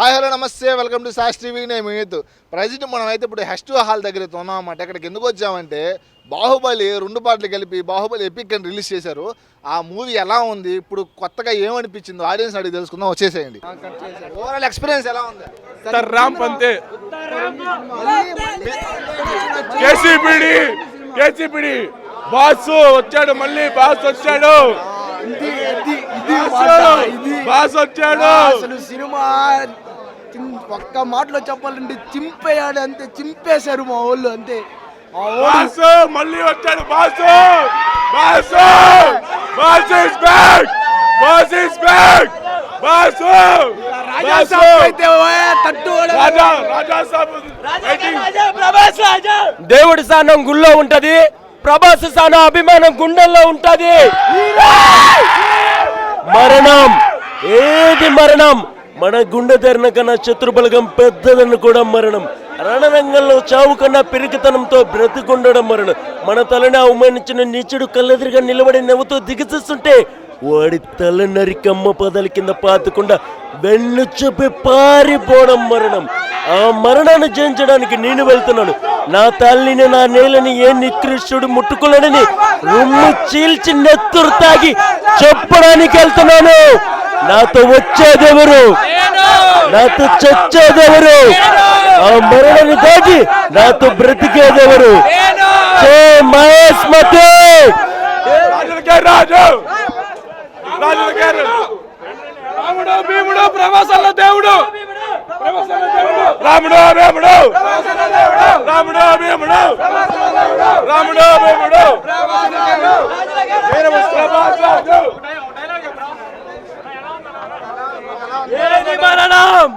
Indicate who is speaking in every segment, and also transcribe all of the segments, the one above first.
Speaker 1: Hi hello నమస్తే. Welcome to sauce TV. నేను Meet. Present మనం అయితే ఇప్పుడు హెస్ట్ హాల్ దగ్గర అయితే ఉన్నాం అన్నమాట. ఇక్కడికి ఎందుకు వచ్చామంటే బాహుబలి రెండు పాటలు కలిపి బాహుబలి ఎపిక్ అని రిలీజ్ చేశారు. ఆ మూవీ ఎలా ఉంది? ఇప్పుడు కొత్తగా ఏమనిపించిందో ఆడియన్స్ అడిగి తెలుసుకుందాం. వచ్చేసేయండి. ఓవరాల్ ఎక్స్పీరియన్స్ ఎలా ఉంది?
Speaker 2: Sir Ram పంతే. KCPD KCPD. Boss వచ్చాడు మళ్ళీ బాస్ వచ్చాడు
Speaker 3: ఇది
Speaker 2: బాస్ వచ్చాడు.
Speaker 3: అసలు సినిమా ఒక్క మాటలో చెప్పాలంటే చింపేయాలి అంతే చింపేశారు మా వాళ్ళు అంతే.
Speaker 2: బాస్ మళ్ళీ వచ్చాడు boss! Boss! Boss is back boss is back boss!
Speaker 3: Raja Saab అయితే ఓయ్ తట్టు ఓడ-
Speaker 2: రాజా రాజా సాబ్ వెయిటింగ్
Speaker 4: దేవుడి స్థానం గుళ్ళో ఉంటది ప్రభాస్ స్థానం అభిమానం గుండెల్లో ఉంటది. మరణం ఏది మరణం? మన గుండె తెరిన కన్నా శత్రుబలగం పెద్దదని కూడా మరణం. రణరంగంలో చావు కన్నా పెరిగితనంతో బ్రతికుండడం మరణం. మన తలని అవమానించిన నీచుడు కళ్ళెదురుగా నిలబడి నవ్వుతూ దిగసిస్తుంటే వాడి తల నరికమ్మ పదల కింద పాతకుండా వెన్ను చూపి పారిపోవడం మరణం. ఆ మరణాన్ని జయించడానికి నేను వెళ్తున్నాను. నా తల్లిని నా నేలని ఏ నికృష్టుడు ముట్టుకోలేడని రొమ్ము చీల్చి నెత్తురు తాగి చెప్పడానికి వెళ్తున్నాను. నాతో వచ్చేదెవరు? నాతో చచ్చేదెవరు? ఆ మరణాన్ని దాటి నాతో బ్రతికేదెవరు? మహేష్ మతే.
Speaker 2: రాజు. రాముడు భీముడు ప్రవాసాల దేవుడు. ప్రవాసాల దేవుడు రాముడు భీముడు. రాముడు భీముడు. రాముడు భీముడు ప్రభాసరాజు.
Speaker 4: ఏది మరణం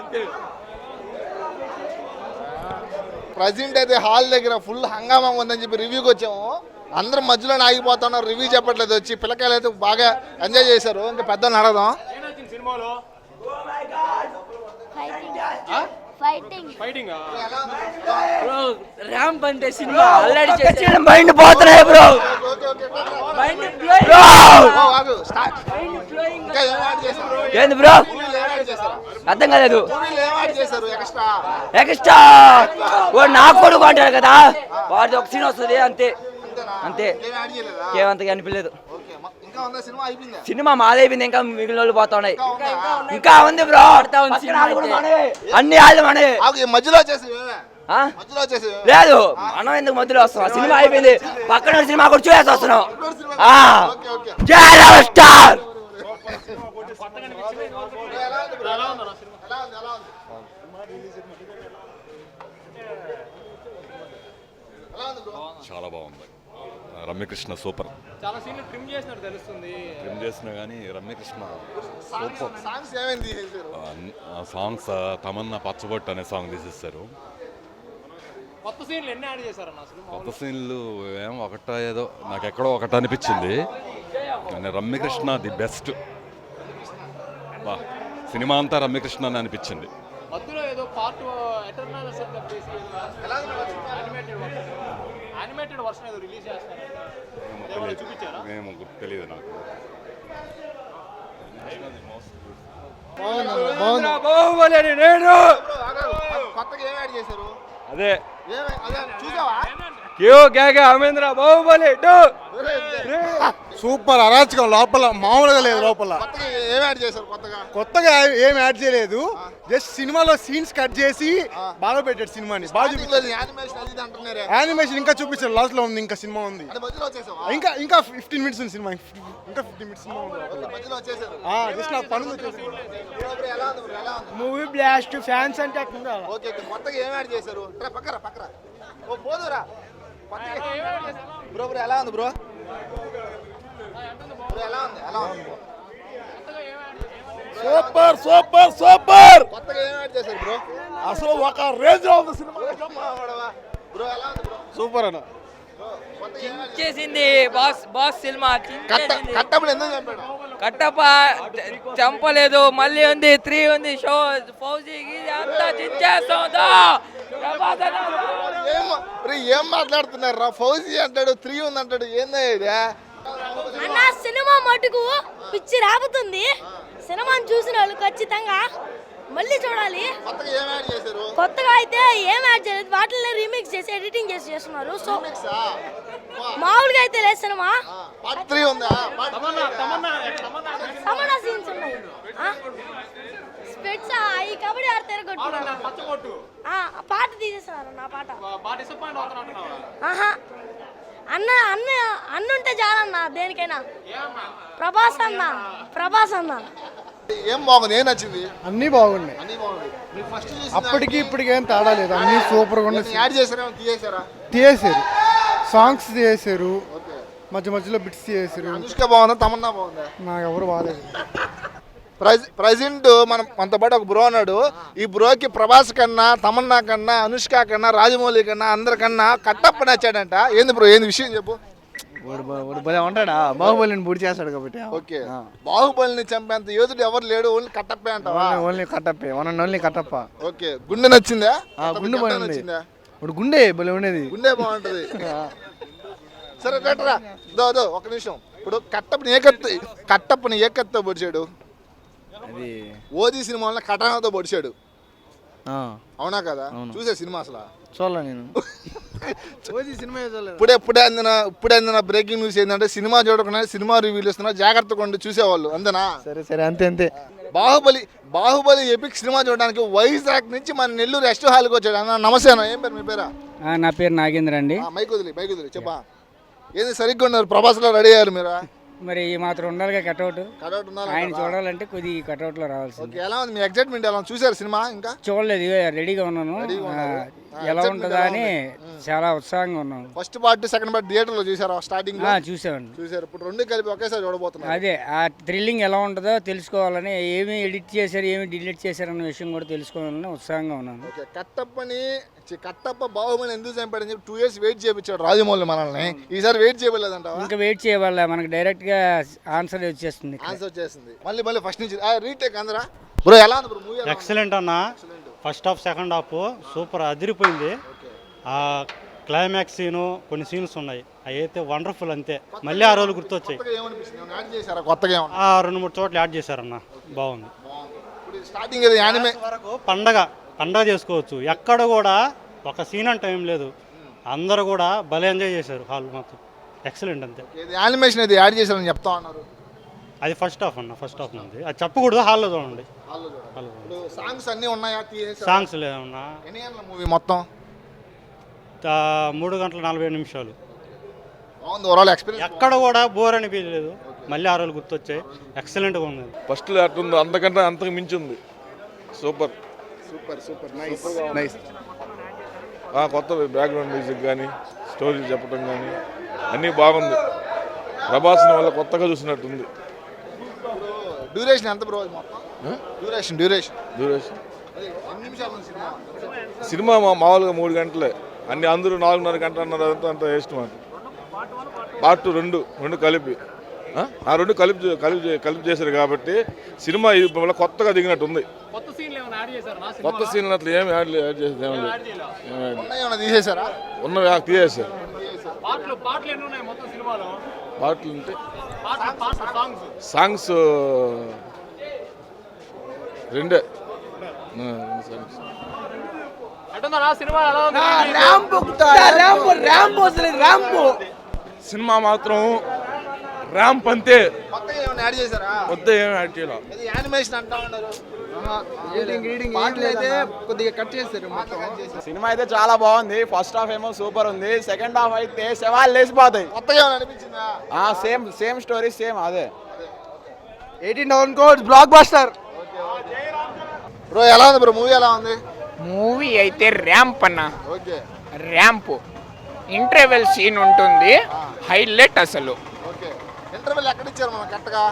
Speaker 2: అంతే
Speaker 1: ప్రజెంట్ అయితే హాల్ దగ్గర ఫుల్ హంగామా ఉందని చెప్పి రివ్యూకి వచ్చాము. అందరం మధ్యలో ఆగిపోతున్నారు రివ్యూ చెప్పట్లేదు వచ్చి పిల్లకాయలు అయితే బాగా ఎంజాయ్ చేశారు ఇంకా పెద్దలు అడగదాం.
Speaker 5: ఫైటింగ్ ఫైటింగ్
Speaker 6: ర్యాంప్ అంటే సినిమా అల్లడి
Speaker 3: చిన్న మైండ్ పోతున్నాయి బ్రో
Speaker 1: ఓ?
Speaker 6: ఏంది బ్రో? అర్థం కాలేదు.
Speaker 1: ఎక్స్ట్రా
Speaker 6: ఎక్స్ట్రా వాడు నా కొడుకు అంటాడు కదా? వాడిది ఒక సీన్ వస్తుంది అంతే. అంతే. ఏమంతగా అనిపించలేదు.
Speaker 1: సినిమా?
Speaker 6: మాదైపోయింది ఇంకా మిగిలిన వాళ్ళు పోతా ఉన్నాయి.
Speaker 1: ఇంకా ఉందా?
Speaker 6: బ్రో. అన్ని వాళ్ళు మనవే
Speaker 1: మధ్యలో
Speaker 6: లేదు. మనం ఎందుకు మధ్యలో వస్తున్నాం? సినిమా అయిపోయింది. పక్కన సినిమా కూడా చూసేసి వస్తున్నాం. ఆ.
Speaker 1: Okay okay.
Speaker 6: జై లవ్ స్టార్.
Speaker 7: చాలా బాగుంది. రమ్యకృష్ణ సూపర్.
Speaker 8: చాలా సీన్లు ట్రిమ్ చేసినట్టు తెలుస్తుంది.
Speaker 7: ట్రిమ్ చేసినా కానీ రమ్యకృష్ణ
Speaker 1: సాంగ్స్ సాంగ్స్ ఏమైంది చేశారు
Speaker 7: సాంగ్స్ తమన్నా పచ్చబొట్టు అనే సాంగ్ తీసేస్తారు
Speaker 8: కొత్త సీన్లు ఎన్ని యాడ్ అసలు
Speaker 7: కొత్త సీన్లు ఏం ఒకట ఏదో నాకు ఎక్కడో ఒకటి అనిపించింది. కానీ రమ్యకృష్ణ ది బెస్ట్. బా సినిమా అంతా రమ్యకృష్ణ అని అనిపించింది.
Speaker 8: ఏదో పార్ట్ ఎటర్నల్ చేసి యానిమేటెడ్ వర్షన్ యానిమేటెడ్ వర్షన్ ఏదో రిలీజ్ చేస్తారు. చూపించారా?
Speaker 7: మేము గుర్తు తెలియదు నాకు.
Speaker 4: బాహుబలి నేను!
Speaker 1: కొత్తగా ఏం యాడ్ చేశారు?
Speaker 4: అదే.
Speaker 1: చూసావా?
Speaker 4: క్యూ కేక అమేంద్ర బాహుబలి
Speaker 9: సూపర్ అరాచకం లోపల మామూలుగా లేదు లోపల.
Speaker 1: కొత్తగా ఏం యాడ్ చేశారు కొత్తగా?
Speaker 9: కొత్తగా ఏం యాడ్ చేయలేదు. జస్ట్ సినిమాలో సీన్స్ కట్ చేసి బాగా పెట్టాడు సినిమాని. బాగా
Speaker 1: యానిమేషన్ అది ఇది అంటున్నారే.
Speaker 9: యానిమేషన్ ఇంకా చూపించారు లాస్ట్లో ఉంది ఇంకా సినిమా ఉంది.
Speaker 1: అంటే మధ్యలో వచ్చేసావా?
Speaker 9: ఇంకా ఇంకా ఫిఫ్టీన్ మినిట్స్ ఉంది సినిమా. ఇంకా ఫిఫ్టీన్ మినిట్స్ సినిమా ఉంది. లోపల.
Speaker 1: మధ్యలో వచ్చేసారు.
Speaker 9: ఆ, జస్ట్ నాకు పని ఉంది. వచ్చేసి.
Speaker 1: బ్రో, బ్రో, ఎలా ఉంది బ్రో, ఎలా ఉంది?
Speaker 3: మూవీ బ్లాస్ట్ ఫ్యాన్స్ అంటే
Speaker 1: ఓకే కొత్తగా ఏం యాడ్ చేశారు? పక్కరా పక్కరా ఓ పోదురా? బ్రో బ్రో ఎలా ఉంది బ్రో?
Speaker 2: Super super super!
Speaker 1: కొత్తగా ఏం యాడ్ చేశారు బ్రో?
Speaker 2: అసలు ఒక రేంజ్లో ఉంది సినిమా.
Speaker 1: బ్రో ఎలా ఉంది బ్రో
Speaker 9: సూపర్ అన్న.
Speaker 6: చేసింది బాస్ బాస్ సినిమా కట్టప్ప చంపలేదు మళ్ళీ ఉంది త్రీ ఉంది షో ఫౌజీ అంతా చించేస్తుందా?
Speaker 1: ఏం మాట్లాడుతున్నారు రా? ఫౌజీ అంటాడు త్రీ ఉంది అంటాడు ఏందా ఇది?
Speaker 5: అన్న సినిమా మటుకు పిచ్చి రాబుతుంది. సినిమాని చూసిన వాళ్ళు ఖచ్చితంగా మళ్ళీ చూడాలి.
Speaker 1: కొత్తగా
Speaker 5: అయితే ఏం యాడ్ చేయలేదు. వాటిని రీమిక్స్ చేసి ఎడిటింగ్ చేసి చేస్తున్నారు. సో. మామూలుగా అయితే లేదు సినిమా? సమన సీన్స్ ఉన్నాయి. స్పెట్స్ ఈ కబడ్డీ ఆడితే కొట్టుకున్నారు
Speaker 8: పచ్చబొట్టు
Speaker 5: ఆ పాట తీసేస్తున్నారు నా పాట. ఆహా. అన్న అన్న అన్న ఉంటే చాలన్న దేనికైనా. ప్రభాస్ అన్న ప్రభాస్ అన్న.
Speaker 1: ఏం బాగుంది? ఏం నచ్చింది?
Speaker 9: అన్నీ బాగున్నాయి.
Speaker 1: అన్ని బాగుంది మీరు ఫస్ట్ చూసిన
Speaker 9: అప్పటికి ఇప్పటికి ఏం తేడా లేదు. అన్నీ సూపర్గా ఉన్నాయి.
Speaker 1: యాడ్ తీసేశారు?
Speaker 9: సాంగ్స్ తీసేశారు.
Speaker 1: ఓకే.
Speaker 9: మధ్య మధ్యలో బిట్స్ తీసేశారు.
Speaker 1: అనుష్క బాగుందా? తమన్నా బాగుందా?
Speaker 9: నాకు ఎవరు బాగాలేదు
Speaker 1: ప్రజెంట్ మనం మనతో పాటు ఒక బ్రో ఉన్నాడు. ఈ బ్రోకి ప్రభాస్ కన్నా తమన్నా కన్నా అనుష్క కన్నా రాజమౌళి కన్నా అందరికన్నా కట్టప్ప నచ్చాడంట. ఏంది బ్రో? ఏంది విషయం చెప్పు.
Speaker 3: ఉంటాడా? బాహుబలిని బుడి చేస్తాడు కాబట్టి.
Speaker 1: ఓకే. బాహుబలిని చంపేంత యోధుడు ఎవరు లేడు? ఓన్లీ కట్టప్పే అంటావా?
Speaker 3: Only కట్టప్పే. One and only Kattappa.
Speaker 1: Okay. గుండె నచ్చిందా?
Speaker 3: గుండె బాగుంది.
Speaker 1: నచ్చిందా?
Speaker 3: ఇప్పుడు గుండె భలే ఉండేది.
Speaker 1: గుండె బాగుంటది. సరే రైట్రా దో దో ఒక నిమిషం. ఇప్పుడు కట్టప్పని ఏ కత్తి కట్టప్పని ఏ కత్తితో పొడిచాడు.
Speaker 3: అది
Speaker 1: ఓజీ సినిమాలో కటానాతో పొడిచాడు.
Speaker 3: ఆ,
Speaker 1: అవునా కదా. చూసే సినిమా అసలు?
Speaker 3: చూడలే నేను. ఓజీ సినిమా చూడలేదు?
Speaker 1: ఇప్పుడే ఇప్పుడే అందిన ఇప్పుడే అందిన బ్రేకింగ్ న్యూస్ ఏంటంటే సినిమా చూడకుండా సినిమా రివ్యూలు ఇస్తున్నా జాగ్రత్తగా ఉండి చూసేవాళ్ళు. అంతేనా?
Speaker 3: సరే సరే అంతే అంతే.
Speaker 1: బాహుబలి బాహుబలి ఎపిక్ సినిమా చూడడానికి వైజాగ్ నుంచి మన నెల్లూరు రెస్ట్ హాల్కి వచ్చాడు. అన్న నమస్తే అన్న. ఏం పేరు? మీ పేరా?
Speaker 10: నా పేరు నాగేంద్ర అండి.
Speaker 1: ఆ, మైక్ వదిలి మైక్ వదిలి చెప్పా. ఏంది సరిగ్గా ఉన్నారు? ప్రభాస్లో రెడీ అయ్యారు మీరు?
Speaker 10: మరి ఈ మాత్రం ఉండాలిగా కట్అవుట్
Speaker 1: ఉన్నారు
Speaker 10: ఆయన చూడాలంటే కొద్ది ఈ కట్అవుట్లో రావాల్సింది.
Speaker 1: ఓకే ఎలా ఉంది? మీ ఎగ్జైట్మెంట్ ఎలా? చూసారు సినిమా ఇంకా?
Speaker 10: చూడలేదు ఇవే రెడీగా ఉన్నాను. ఎలా ఉంటుందా అని చాలా ఉత్సాహంగా ఉన్నాను
Speaker 1: ఫస్ట్ పార్ట్ సెకండ్ పార్ట్ థియేటర్లో చూసారా? స్టార్టింగ్
Speaker 10: చూసామండి.
Speaker 1: చూసారు. ఇప్పుడు రెండు కలిపి ఒకేసారి చూడబోతున్నారు.
Speaker 10: అదే ఆ థ్రిల్లింగ్ ఎలా ఉంటుందో తెలుసుకోవాలని ఏమి ఎడిట్ చేశారు ఏమి డిలీట్ చేశారు అన్న విషయం కూడా తెలుసుకోవాలని ఉత్సాహంగా ఉన్నాను.
Speaker 1: ఓకే కట్టప్పని చి- కట్టప్ప బాహుబలి ఎందుకు చంపాడని చెప్పి టూ ఇయర్స్ వెయిట్ చేయించాడు రాజమౌళి మనల్ని. ఈసారి వెయిట్ చేయలేదంటావా
Speaker 10: ఇంకా వెయిట్ చేయవాళ్ళ మనకి డైరెక్ట్గా ఆన్సర్ వచ్చేస్తుంది ఇక్కడ.
Speaker 1: ఆన్సర్ చేసింది మళ్ళీ మళ్ళీ ఫస్ట్ నుంచి. రీటేక్ అందరా? బ్రో ఎలా ఉంది బ్రో మూవీ
Speaker 11: ఎక్సలెంట్ అన్న. First half second half super అదిరిపోయింది. ఆ క్లైమాక్స్ సీను కొన్ని సీన్స్ ఉన్నాయి. అవి అయితే వండర్ఫుల్ అంతే మళ్ళీ ఆ రోజులు గుర్తొచ్చాయి.
Speaker 1: కొత్తగా
Speaker 11: ఆ రెండు మూడు చోట్ల యాడ్ చేశారన్న. బాగుంది.
Speaker 1: స్టార్టింగ్
Speaker 11: వరకు పండగ పండగ చేసుకోవచ్చు. ఎక్కడ కూడా ఒక సీన్ అంటే ఏం లేదు. అందరూ కూడా భలే ఎంజాయ్ చేశారు హాల్ మొత్తం ఎక్సలెంట్ అంతే.
Speaker 1: యానిమేషన్ ఇది యాడ్ చేశారని చెప్తా ఉన్నారు.
Speaker 11: అది ఫస్ట్ హాఫ్ అన్న ఫస్ట్ హాఫ్ ఉంది. అది చెప్పకూడదు హాల్లో చూడండి.
Speaker 1: సాంగ్స్ అన్నీ ఉన్నాయా?
Speaker 11: సాంగ్స్ లేదన్నా.
Speaker 1: మూవీ మొత్తం?
Speaker 11: మూడు గంటల నలభై ఐదు నిమిషాలు.
Speaker 1: బాగుంది ఓవరాల్ ఎక్స్పీరియన్స్
Speaker 11: ఎక్కడ కూడా బోర్ అనిపించలేదు. మళ్ళీ ఆ రోజులు గుర్తొచ్చాయి. ఎక్సలెంట్గా ఉంది.
Speaker 2: ఫస్ట్ అట్టుంది అంతకంటే అంతకు మించి ఉంది. Super
Speaker 1: super super nice
Speaker 3: nice
Speaker 2: ఆ కొత్త బ్యాక్గ్రౌండ్ మ్యూజిక్ కానీ స్టోరీ చెప్పడం కానీ అన్నీ బాగుంది. ప్రభాస్ని వల్ల కొత్తగా చూసినట్టుంది.
Speaker 1: డ్యూరేషన్ ఎంత బ్రో డ్యూరేషన్ డ్యూరేషన్
Speaker 2: డ్యూరేషన్
Speaker 1: సినిమా?
Speaker 2: సినిమా మా మామూలుగా మూడు గంటలే. అన్ని అందరూ నాలుగున్నర గంట అన్నారు అదంతా అంత వేస్ట్ మాకు. Part two. రెండు రెండు కలిపి. ఆ? ఆ రెండు కలిపి కలిపి కలిపి చేశారు కాబట్టి సినిమా ఇది మళ్ళీ కొత్తగా దిగినట్టు ఉంది.
Speaker 8: కొత్త సీన్లు
Speaker 2: అట్లా ఏమి యాడ్ యాడ్ చేసేది ఏమి
Speaker 1: తీసేశారా?
Speaker 2: ఉన్నవి తీసేశారు.
Speaker 8: పాటలు పాటలు ఎన్ని ఉన్నాయి మొత్తం సినిమాలో?
Speaker 2: పాటలు ఉంటే
Speaker 8: సాంగ్స్
Speaker 2: సాంగ్స్ రెండే. సాంగ్స్
Speaker 8: సినిమా
Speaker 2: మాత్రం ర్యాంప్ అంతే. వద్ద ఏమి యాడ్ చేయాలి.
Speaker 1: యానిమేషన్ అంటా ఉన్నారు?
Speaker 3: పాటలు అయితే కొద్దిగా కట్ చేస్తారు మొత్తం.
Speaker 9: సినిమా అయితే చాలా బాగుంది. ఫస్ట్ హాఫ్ ఏమో సూపర్ ఉంది. సెకండ్ హాఫ్ అయితే శవాలు లేచిపోతాయి. సేమ్ సేమ్ స్టోరీ సేమ్ అదే.
Speaker 3: Eighteen thousand codes block buster
Speaker 1: bro ఎలా ఉంది బ్రో మూవీ ఎలా ఉంది?
Speaker 12: మూవీ అయితే ర్యాంప్ అన్న.
Speaker 1: ఓకే.
Speaker 12: ర్యాంప్. ఇంటర్వెల్ సీన్ ఉంటుంది. హైలైట్ అసలు.
Speaker 1: ఓకే. ఇంటర్వెల్ ఎక్కడ ఇచ్చారు మనం కరెక్ట్గా?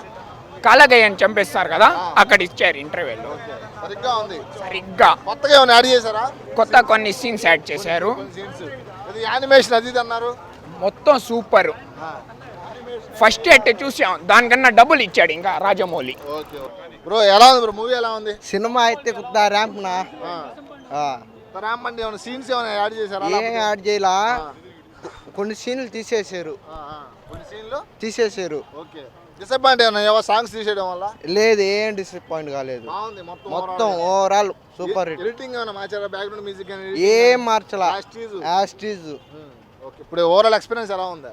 Speaker 12: కలగయ్యని చంపేస్తారు కదా అక్కడ ఇచ్చారు ఇంటర్వెల్.
Speaker 1: ఓకే. సరిగ్గా ఉంది.
Speaker 12: సరిగ్గా.
Speaker 1: కొత్తగా ఏమైనా యాడ్ చేశారా?
Speaker 12: కొత్త కొన్ని సీన్స్ యాడ్ చేశారు.
Speaker 1: ఇది యానిమేషన్ అది అన్నారు.
Speaker 12: మొత్తం సూపర్. ఫస్ట్ ఎట్ చూసాం. దానికన్నా డబుల్ ఇచ్చాడు ఇంకా రాజమౌళి.
Speaker 1: ఓకే బ్రో ఎలా ఉంది బ్రో? మూవీ ఎలా ఉంది?
Speaker 3: సినిమా అయితే కొత్త ర్యాంప్ నా
Speaker 1: రామండి ఏమైనా సీన్స్ ఏమైనా యాడ్ చేశారా?
Speaker 3: ఏం యాడ్ చేయాలా? కొన్ని సీన్లు తీసేసారు.
Speaker 1: కొన్ని సీన్లో
Speaker 3: తీసేసారు
Speaker 1: ఓకే. డిసప్పాయింట్ ఏమన్నా సాంగ్స్ తీసేయడం వల్ల?
Speaker 3: లేదు ఏం డిసప్పాయింట్ కాలేదు.
Speaker 1: బాగుంది మొత్తం
Speaker 3: మొత్తం ఓవరాల్ సూపర్ హిట్
Speaker 1: ఎడిటింగ్ ఏమైనా మార్చారా? బ్యాక్గ్రౌండ్ మ్యూజిక్
Speaker 3: ఏం మార్చలా?
Speaker 1: యాస్టీజ్
Speaker 3: యాస్టీజ్
Speaker 1: ఓకే ఇప్పుడు ఓవరాల్ ఎక్స్పీరియన్స్ ఎలా ఉంది?